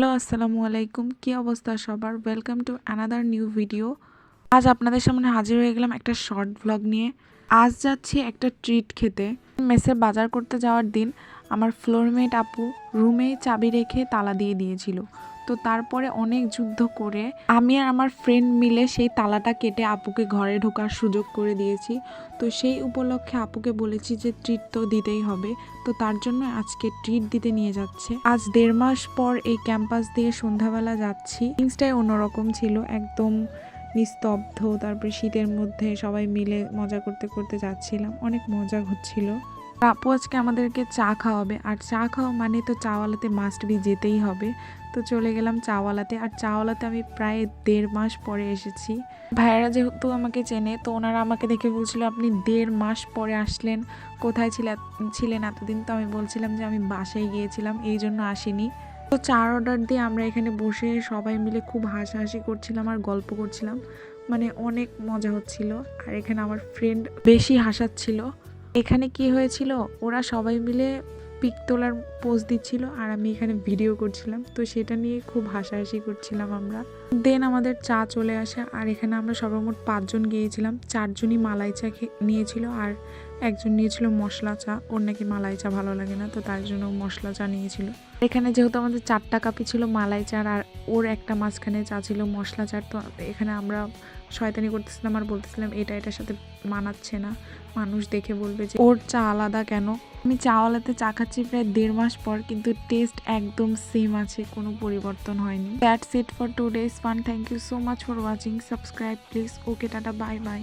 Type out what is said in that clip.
Hello, আসসালামু আলাইকুম। কি অবস্থা সবার? Welcome to another new video আজ আপনাদের সামনে হাজির হয়ে গেলাম একটা শর্ট ভ্লগ নিয়ে। আজ যাচ্ছি একটা ট্রিট খেতে। মেসে বাজার করতে যাওয়ার দিন আমার ফ্লোরমেট আপু রুমে চাবি রেখে তালা দিয়ে দিয়েছিল। তো তারপরে অনেক যুদ্ধ করে আমি আর আমার ফ্রেন্ড মিলে সেই তালাটা কেটে আপুকে ঘরে ঢোকার সুযোগ করে দিয়েছি। তো সেই উপলক্ষে আপুকে বলেছি যে ট্রিট তো দিতেই হবে। তো তার জন্য আজকে ট্রিট দিতে নিয়ে যাচ্ছে। আজ দেড় মাস পর এই ক্যাম্পাস দিয়ে সন্ধ্যাবেলা যাচ্ছি। ফিলিংসটাই অন্যরকম ছিল, একদম নিস্তব্ধ। তারপরে শীতের মধ্যে সবাই মিলে মজা করতে করতে যাচ্ছিলাম। অনেক মজা হচ্ছিল। আপু আজকে আমাদেরকে চা খাওয়াবে। আর চা খাওয়া মানে তো চাওয়ালাতে মাস্ট বি যেতেই হবে। তো চলে গেলাম চাওয়ালাতে। আর চাওয়ালাতে আমি প্রায় দেড় মাস পরে এসেছি। ভাইয়েরা যেহেতু আমাকে চেনে, তো ওনারা আমাকে দেখে বলছিল, আপনি দেড় মাস পরে আসলেন। কোথায় ছিলেন ছিলেন এতদিন? তো আমি বলছিলাম যে, আমি বাসায় গিয়েছিলাম, এই জন্য আসিনি। তো চার অর্ডার দিয়ে আমরা এখানে বসে সবাই মিলে খুব হাসাহাসি করছিলাম আর গল্প করছিলাম। মানে অনেক মজা হচ্ছিল। আর এখানে আমার ফ্রেন্ড বেশি হাসাচ্ছিল। এখানে কি হয়েছিল? ওরা সবাই মিলে পিক তোলার পোজ দিচ্ছিল আর আমি এখানে ভিডিও করছিলাম। তো সেটা নিয়ে খুব হাসাহাসি করছিলাম আমরা। দেন আমাদের চা চলে আসে আর এখানে আমরা সর্বমোট পাঁচজন গিয়েছিলাম। চারজনই মালাই চা নিয়েছিল আর একজন নিয়েছিল মশলা চা, ওর নাকি মালাই চা ভালো লাগে না, তো তার জন্য মশলা চা নিয়েছিল। এখানে যেহেতু আমাদের চারটা কাপি ছিল মালাই চার, আর ওর একটা মাঝখানে চা ছিল মশলা চার, তো এখানে আমরা শয়তানি করতেছিলাম আর বলতেছিলাম, এটা এটার সাথে মানাচ্ছে না। মানুষ দেখে বলবে যে, ওর চা আলাদা কেন? আমি চাওয়ালাতে চা খাচ্ছি প্রায় দেড় মাস পর, কিন্তু টেস্ট একদম সেম আছে, কোনো পরিবর্তন হয়নি। That's it for two days fun thank you so much for watching subscribe please okay tata bye bye